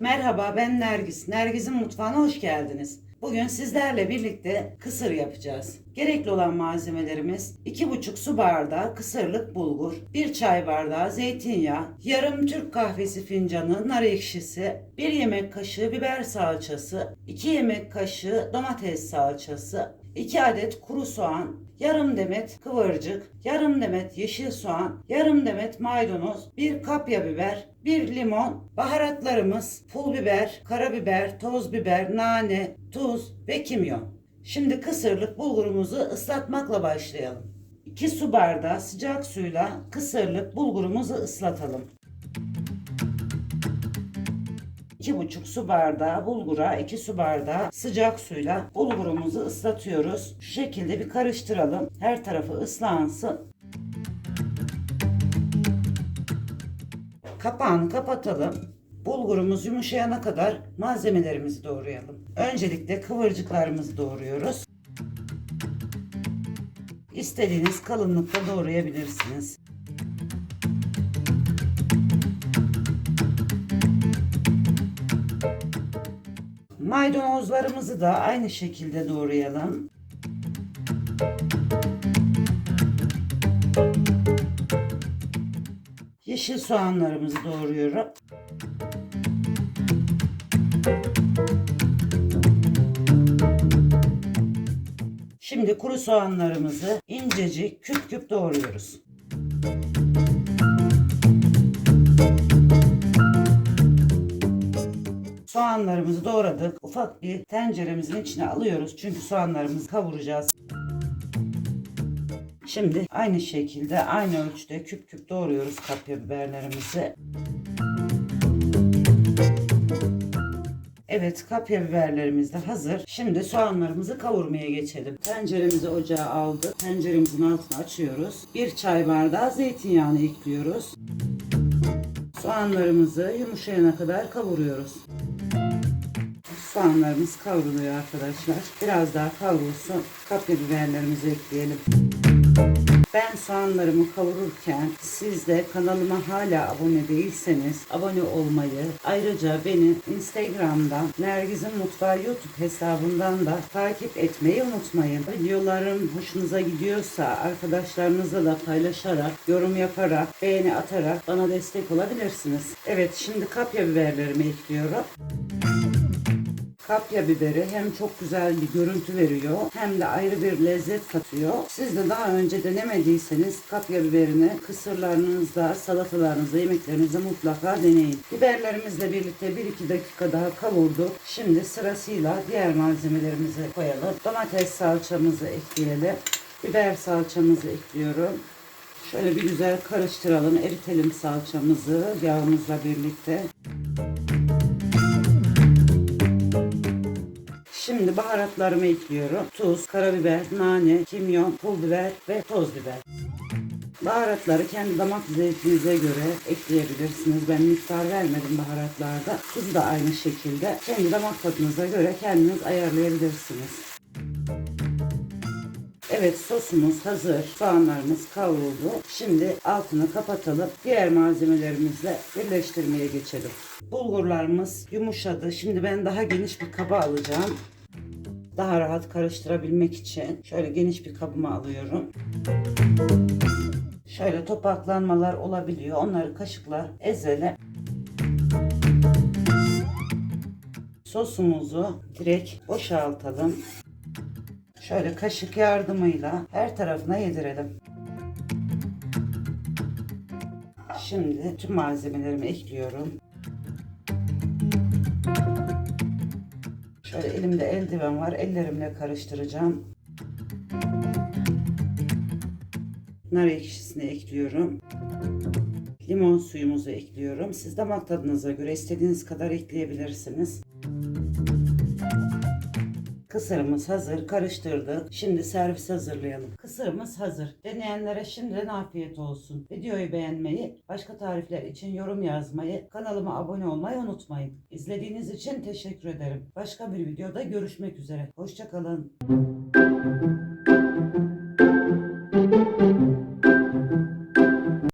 Merhaba ben Nergis. Nergis'in mutfağına hoş geldiniz. Bugün sizlerle birlikte kısır yapacağız. Gerekli olan malzemelerimiz 2,5 su bardağı kısırlık bulgur, 1 çay bardağı zeytinyağı, yarım Türk kahvesi fincanı nar ekşisi, 1 yemek kaşığı biber salçası, 2 yemek kaşığı domates salçası, 2 adet kuru soğan, yarım demet kıvırcık, yarım demet yeşil soğan, yarım demet maydanoz, bir kapya biber, bir limon, baharatlarımız pul biber, karabiber, toz biber, nane, tuz ve kimyon. Şimdi kısırlık bulgurumuzu ıslatmakla başlayalım. 2 su bardağı sıcak suyla kısırlık bulgurumuzu ıslatalım. 2,5 su bardağı bulgura 2 su bardağı sıcak suyla bulgurumuzu ıslatıyoruz. Şu şekilde bir karıştıralım. Her tarafı ıslansın. Kapağını kapatalım. Bulgurumuz yumuşayana kadar malzemelerimizi doğrayalım. Öncelikle kıvırcıklarımızı doğruyoruz. İstediğiniz kalınlıkta doğrayabilirsiniz. Maydanozlarımızı da aynı şekilde doğrayalım. Yeşil soğanlarımızı doğruyorum. Şimdi kuru soğanlarımızı incecik küp küp doğruyoruz. Soğanlarımızı doğradık. Ufak bir tenceremizin içine alıyoruz. Çünkü soğanlarımızı kavuracağız. Şimdi aynı şekilde aynı ölçüde küp küp doğruyoruz kapya biberlerimizi. Evet kapya biberlerimiz de hazır. Şimdi soğanlarımızı kavurmaya geçelim. Tenceremizi ocağa aldık. Tenceremizin altını açıyoruz. Bir çay bardağı zeytinyağını ekliyoruz. Soğanlarımızı yumuşayana kadar kavuruyoruz. Soğanlarımız kavruluyor arkadaşlar. Biraz daha kavrulsun. Kapya biberlerimizi ekleyelim. Ben soğanlarımı kavururken siz de kanalıma hala abone değilseniz abone olmayı ayrıca beni Instagram'dan Nergiz'in Mutfağı YouTube hesabından da takip etmeyi unutmayın. Videolarım hoşunuza gidiyorsa arkadaşlarınızla da paylaşarak, yorum yaparak, beğeni atarak bana destek olabilirsiniz. Evet şimdi kapya biberlerimi ekliyorum. Kapya biberi hem çok güzel bir görüntü veriyor hem de ayrı bir lezzet katıyor. Siz de daha önce denemediyseniz kapya biberini kısırlarınızda, salatalarınızda, yemeklerinizde mutlaka deneyin. Biberlerimizle birlikte 1-2 dakika daha kavurduk. Şimdi sırasıyla diğer malzemelerimizi koyalım. Domates salçamızı ekleyelim. Biber salçamızı ekliyorum. Şöyle bir güzel karıştıralım. Eritelim salçamızı yağımızla birlikte. Şimdi baharatlarımı ekliyorum. Tuz, karabiber, nane, kimyon, pul biber ve toz biber. Baharatları kendi damak zevkinize göre ekleyebilirsiniz. Ben miktar vermedim baharatlarda. Tuz da aynı şekilde. Kendi damak tadınıza göre kendiniz ayarlayabilirsiniz. Evet sosumuz hazır. Soğanlarımız kavruldu. Şimdi altını kapatalım. Diğer malzemelerimizle birleştirmeye geçelim. Bulgurlarımız yumuşadı. Şimdi ben daha geniş bir kaba alacağım. Daha rahat karıştırabilmek için şöyle geniş bir kabıma alıyorum. Şöyle topaklanmalar olabiliyor. Onları kaşıkla ezelim. Sosumuzu direkt boşaltalım. Şöyle kaşık yardımıyla her tarafına yedirelim. Şimdi tüm malzemelerimi ekliyorum. Şöyle elimde eldiven var. Ellerimle karıştıracağım. Nar ekşisini ekliyorum. Limon suyumuzu ekliyorum. Siz damak tadınıza göre istediğiniz kadar ekleyebilirsiniz. Kısırımız hazır. Karıştırdık. Şimdi servis hazırlayalım. Kısırımız hazır. Deneyenlere şimdiden afiyet olsun. Videoyu beğenmeyi, başka tarifler için yorum yazmayı, kanalıma abone olmayı unutmayın. İzlediğiniz için teşekkür ederim. Başka bir videoda görüşmek üzere. Hoşçakalın.